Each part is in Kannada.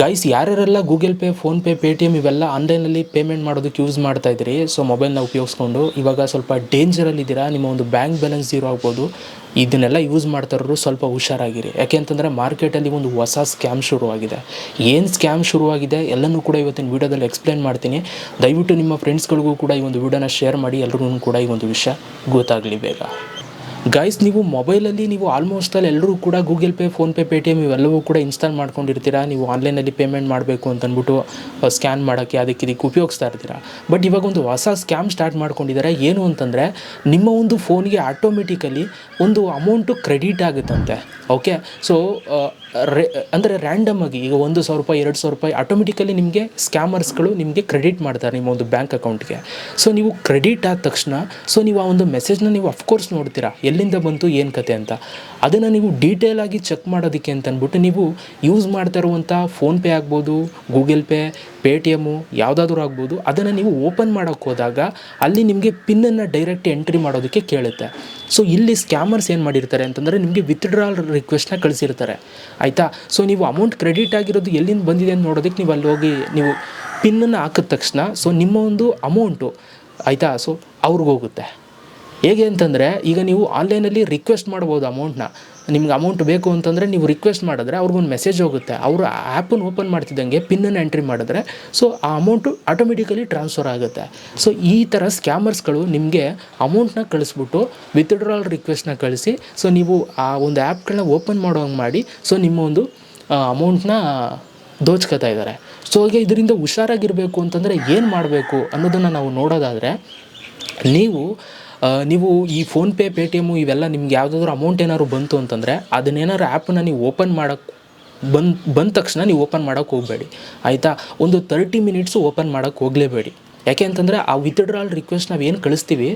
ಗೈಸ್ ಯಾರ್ಯಾರೆಲ್ಲ ಗೂಗಲ್ ಪೇ ಫೋನ್ಪೇ ಪೇಟಿಎಮ್ ಇವೆಲ್ಲ ಆನ್ಲೈನಲ್ಲಿ ಪೇಮೆಂಟ್ ಮಾಡೋದಕ್ಕೆ ಯೂಸ್ ಮಾಡ್ತಾ ಇದ್ದೀರಿ ಸೊ ಮೊಬೈಲ್ನ ಉಪಯೋಗಿಸ್ಕೊಂಡು ಇವಾಗ ಸ್ವಲ್ಪ ಡೇಂಜರಲ್ಲಿದ್ದೀರಾ ನಿಮ್ಮ ಒಂದು ಬ್ಯಾಂಕ್ ಬ್ಯಾಲೆನ್ಸ್ ಜೀರೋ ಆಗ್ಬೋದು, ಇದನ್ನೆಲ್ಲ ಯೂಸ್ ಮಾಡ್ತಾರೋರು ಸ್ವಲ್ಪ ಹುಷಾರಾಗಿರಿ. ಯಾಕೆ ಅಂತಂದರೆ ಮಾರ್ಕೆಟಲ್ಲಿ ಒಂದು ಹೊಸ ಸ್ಕ್ಯಾಮ್ ಶುರುವಾಗಿದೆ. ಏನು ಸ್ಕ್ಯಾಮ್ ಶುರುವಾಗಿದೆ ಎಲ್ಲನೂ ಕೂಡ ಇವತ್ತಿನ ವೀಡಿಯೋದಲ್ಲಿ ಎಕ್ಸ್ಪ್ಲೇನ್ ಮಾಡ್ತೀನಿ. ದಯವಿಟ್ಟು ನಿಮ್ಮ ಫ್ರೆಂಡ್ಸ್ಗಳಿಗೂ ಕೂಡ ಈ ಒಂದು ವೀಡಿಯೋನ ಶೇರ್ ಮಾಡಿ, ಎಲ್ರಿಗೂ ಕೂಡ ಈ ಒಂದು ವಿಷಯ ಗೊತ್ತಾಗಲಿ ಬೇಗ. ಗೈಸ್ ನೀವು ಮೊಬೈಲಲ್ಲಿ ನೀವು ಆಲ್ಮೋಸ್ಟ್ ಅಲ್ಲಿ ಎಲ್ಲರೂ ಕೂಡ ಗೂಗಲ್ ಪೇ ಫೋನ್ಪೇ ಪೇಟಿಎಮ್ ಇವೆಲ್ಲವೂ ಕೂಡ ಇನ್ಸ್ಟಾಲ್ ಮಾಡ್ಕೊಂಡಿರ್ತೀರಾ? ನೀವು ಆನ್ಲೈನಲ್ಲಿ ಪೇಮೆಂಟ್ ಮಾಡಬೇಕು ಅಂತಂದ್ಬಿಟ್ಟು ಸ್ಕ್ಯಾನ್ ಮಾಡೋಕ್ಕೆ ಅದಕ್ಕೆ ಇದಕ್ಕೆ ಉಪಯೋಗಿಸ್ತಾ ಇರ್ತೀರಾ? ಬಟ್ ಇವಾಗ ಒಂದು ಹೊಸ ಸ್ಕ್ಯಾಮ್ ಸ್ಟಾರ್ಟ್ ಮಾಡ್ಕೊಂಡಿದ್ದಾರೆ ಏನು ಅಂತಂದರೆ, ನಿಮ್ಮ ಒಂದು ಫೋನ್ಗೆ ಆಟೋಮೆಟಿಕಲಿ ಒಂದು ಅಮೌಂಟು ಕ್ರೆಡಿಟ್ ಆಗುತ್ತಂತೆ. ಓಕೆ ಸೊ ರೇ ಅಂದರೆ ರ್ಯಾಂಡಮ್ ಆಗಿ ಈಗ ಒಂದು ಸಾವಿರ ರೂಪಾಯಿ, ಎರಡು ಸಾವಿರ ರೂಪಾಯಿ ಆಟೋಮೆಟಿಕಲಿ ನಿಮಗೆ ಸ್ಕ್ಯಾಮರ್ಸ್ಗಳು ನಿಮಗೆ ಕ್ರೆಡಿಟ್ ಮಾಡ್ತಾರೆ ನಿಮ್ಮ ಒಂದು ಬ್ಯಾಂಕ್ ಅಕೌಂಟ್ಗೆ ಸೊ ನೀವು ಕ್ರೆಡಿಟ್ ಆದ ತಕ್ಷಣ ಸೊ ನೀವು ಆ ಒಂದು ಮೆಸೇಜ್ನ ನೀವು ಅಫ್ಕೋರ್ಸ್ ನೋಡ್ತೀರಾ. ಎಲ್ಲಿಂದ ಬಂತು, ಏನು ಕತೆ ಅಂತ. ಅದನ್ನು ನೀವು ಡೀಟೇಲ್ ಆಗಿ ಚೆಕ್ ಮಾಡೋದಕ್ಕೆ ಅಂತ ಅಂದ್ಬಿಟ್ಟು ನೀವು ಯೂಸ್ ಮಾಡ್ತಾ ಇರುವಂಥ ಫೋನ್ಪೇ ಆಗ್ಬೋದು ಗೂಗಲ್ ಪೇ ಪೇಟಿಎಮ್ಮು ಯಾವುದಾದ್ರೂ ಆಗ್ಬೋದು, ಅದನ್ನು ನೀವು ಓಪನ್ ಮಾಡೋಕ್ಕೆ ಹೋದಾಗ ಅಲ್ಲಿ ನಿಮಗೆ ಪಿನ್ನನ್ನು ಡೈರೆಕ್ಟ್ ಎಂಟ್ರಿ ಮಾಡೋದಕ್ಕೆ ಕೇಳುತ್ತೆ. ಸೊ ಇಲ್ಲಿ ಸ್ಕ್ಯಾಮರ್ಸ್ ಏನು ಮಾಡಿರ್ತಾರೆ ಅಂತಂದರೆ ನಿಮಗೆ ವಿತ್ಡ್ರಾಲ್ ರಿಕ್ವೆಸ್ಟ್ನ ಕಳಿಸಿರ್ತಾರೆ. ಆಯಿತಾ? ಸೊ ನೀವು ಅಮೌಂಟ್ ಕ್ರೆಡಿಟ್ ಆಗಿರೋದು ಎಲ್ಲಿಂದ ಬಂದಿದೆ ಅಂತ ನೋಡೋದಕ್ಕೆ ನೀವು ಅಲ್ಲಿ ಹೋಗಿ ನೀವು ಪಿನ್ನನ್ನು ಹಾಕಿದ ತಕ್ಷಣ ಸೊ ನಿಮ್ಮ ಒಂದು ಅಮೌಂಟು ಆಯಿತಾ? ಸೊ ಅವ್ರಿಗೆ ಹೋಗುತ್ತೆ. ಹೇಗೆ ಅಂತಂದರೆ, ಈಗ ನೀವು ಆನ್ಲೈನಲ್ಲಿ ರಿಕ್ವೆಸ್ಟ್ ಮಾಡ್ಬೋದು ಅಮೌಂಟ್ನ ನಿಮ್ಗೆ ಅಮೌಂಟ್ ಬೇಕು ಅಂತಂದರೆ ನೀವು ರಿಕ್ವೆಸ್ಟ್ ಮಾಡಿದ್ರೆ ಅವ್ರಿಗೊಂದು ಮೆಸೇಜ್ ಹೋಗುತ್ತೆ. ಅವರು ಆ್ಯಪನ್ನು ಓಪನ್ ಮಾಡ್ತಿದ್ದಂಗೆ ಪಿನ್ನನ್ನು ಎಂಟ್ರಿ ಮಾಡಿದ್ರೆ ಸೊ ಆ ಅಮೌಂಟು ಆಟೋಮೆಟಿಕಲಿ ಟ್ರಾನ್ಸ್ಫರ್ ಆಗುತ್ತೆ. ಸೊ ಈ ಥರ ಸ್ಕ್ಯಾಮರ್ಸ್ಗಳು ನಿಮಗೆ ಅಮೌಂಟ್ನ ಕಳಿಸ್ಬಿಟ್ಟು ವಿತ್ಡ್ರಾಲ್ ರಿಕ್ವೆಸ್ಟ್ನ ಕಳಿಸಿ ಸೊ ನೀವು ಆ ಒಂದು ಆ್ಯಪ್ಗಳನ್ನ ಓಪನ್ ಮಾಡೋ ಹಂಗೆ ಮಾಡಿ ಸೊ ನಿಮ್ಮ ಒಂದು ಅಮೌಂಟ್ನ ದೋಚ್ಕೋತಾ ಇದ್ದಾರೆ. ಸೊ ಹಾಗೆ ಇದರಿಂದ ಹುಷಾರಾಗಿರಬೇಕು ಅಂತಂದರೆ ಏನು ಮಾಡಬೇಕು ಅನ್ನೋದನ್ನು ನಾವು ನೋಡೋದಾದರೆ, ನೀವು ನೀವು ಈ ಫೋನ್ಪೇ ಪೇಟಿಎಮ್ಮು ಇವೆಲ್ಲ ನಿಮ್ಗೆ ಯಾವುದಾದ್ರು ಅಮೌಂಟ್ ಏನಾದ್ರು ಬಂತು ಅಂತಂದರೆ ಅದನ್ನೇನಾದ್ರು ಆ್ಯಪನ್ನ ನೀವು ಓಪನ್ ಮಾಡೋಕ್ಕೆ ಬಂದು ಬಂದ ತಕ್ಷಣ ನೀವು ಓಪನ್ ಮಾಡೋಕ್ಕೆ ಹೋಗಬೇಡಿ. ಆಯಿತಾ? ಒಂದು ತರ್ಟಿ ಮಿನಿಟ್ಸು ಓಪನ್ ಮಾಡೋಕ್ಕೆ ಹೋಗಲೇಬೇಡಿ. ಯಾಕೆ ಅಂತಂದರೆ ಆ ವಿತ್ಡ್ರಾಲ್ ರಿಕ್ವೆಸ್ಟ್ ನಾವು ಏನು ಕಳಿಸ್ತೀವಿ,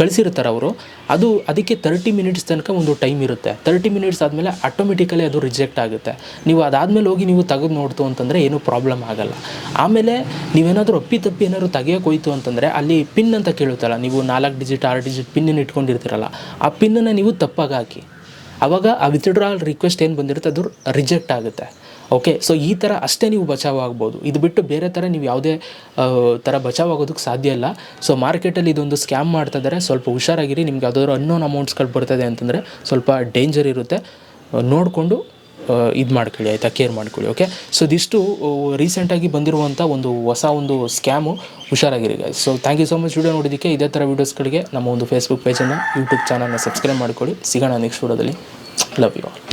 ಕಳಿಸಿರ್ತಾರೆ ಅವರು. ಅದು ಅದಕ್ಕೆ ತರ್ಟಿ ಮಿನಿಟ್ಸ್ ತನಕ ಒಂದು ಟೈಮ್ ಇರುತ್ತೆ. ತರ್ಟಿ ಮಿನಿಟ್ಸ್ ಆದಮೇಲೆ ಆಟೋಮೆಟಿಕಲಿ ಅದು ರಿಜೆಕ್ಟ್ ಆಗುತ್ತೆ. ನೀವು ಅದಾದಮೇಲೆ ಹೋಗಿ ನೀವು ತೆಗೆದು ನೋಡ್ತು ಅಂತಂದರೆ ಏನೂ ಪ್ರಾಬ್ಲಮ್ ಆಗಲ್ಲ. ಆಮೇಲೆ ನೀವೇನಾದರೂ ಅಪ್ಪಿ ತಪ್ಪಿ ಏನಾದ್ರು ತೆಗೆಯೋಕೆ ಹೋಯ್ತು ಅಂತಂದರೆ ಅಲ್ಲಿ ಪಿನ್ ಅಂತ ಕೇಳುತ್ತಲ್ಲ, ನೀವು ನಾಲ್ಕು ಡಿಜಿಟ್ ಆರು ಡಿಜಿಟ್ ಪಿನ್ನನ್ನು ಇಟ್ಕೊಂಡಿರ್ತೀರಲ್ಲ, ಆ ಪಿನ್ನನ್ನು ನೀವು ತಪ್ಪಾಗಿ ಹಾಕಿ. ಆವಾಗ ಆ ವಿತ್ಡ್ರಾಲ್ ರಿಕ್ವೆಸ್ಟ್ ಏನು ಬಂದಿರುತ್ತೆ, ಅದು ರಿಜೆಕ್ಟ್ ಆಗುತ್ತೆ. ಓಕೆ ಸೊ ಈ ಥರ ಅಷ್ಟೇ ನೀವು ಬಚಾವ್ ಆಗ್ಬೋದು ಇದು ಬಿಟ್ಟು ಬೇರೆ ಥರ ನೀವು ಯಾವುದೇ ಥರ ಬಚಾವ್ ಆಗೋದಕ್ಕೆ ಸಾಧ್ಯ ಇಲ್ಲ. ಸೊ ಮಾರ್ಕೆಟಲ್ಲಿ ಇದೊಂದು ಸ್ಕ್ಯಾಮ್ ಮಾಡ್ತಾ ಇದ್ದಾರೆ ಸ್ವಲ್ಪ ಹುಷಾರಾಗಿರಿ. ನಿಮ್ಗೆ ಯಾವುದಾದ್ರು ಅನ್ನೋನ್ ಅಮೌಂಟ್ಸ್ಗಳು ಬರ್ತದೆ ಅಂತಂದರೆ ಸ್ವಲ್ಪ ಡೇಂಜರ್ ಇರುತ್ತೆ. ನೋಡಿಕೊಂಡು ಇದು ಮಾಡ್ಕೊಳ್ಳಿ, ಆಯಿತಾ? ಕೇರ್ ಮಾಡ್ಕೊಳ್ಳಿ ಓಕೆ ಸೊ ಇದಿಷ್ಟು ರೀಸೆಂಟಾಗಿ ಬಂದಿರುವಂಥ ಒಂದು ಹೊಸ ಒಂದು scam ಹುಷಾರಾಗಿರಿ guys so thank you so much video ನೋಡಿದ್ದಕ್ಕೆ ಇದೇ ಥರ ವೀಡಿಯೋಸ್ಗಳಿಗೆ ನಮ್ಮ ಒಂದು ಫೇಸ್ಬುಕ್ ಪೇಜನ್ನು ಯೂಟ್ಯೂಬ್ ಚಾನಲ್ನ ಸಬ್ಸ್ಕ್ರೈಬ್ ಮಾಡ್ಕೊಳ್ಳಿ. ಸಿಗೋಣ ನೆಕ್ಸ್ಟ್ ವೀಡಿಯೋದಲ್ಲಿ ಲವ್ ಯು ಆಲ್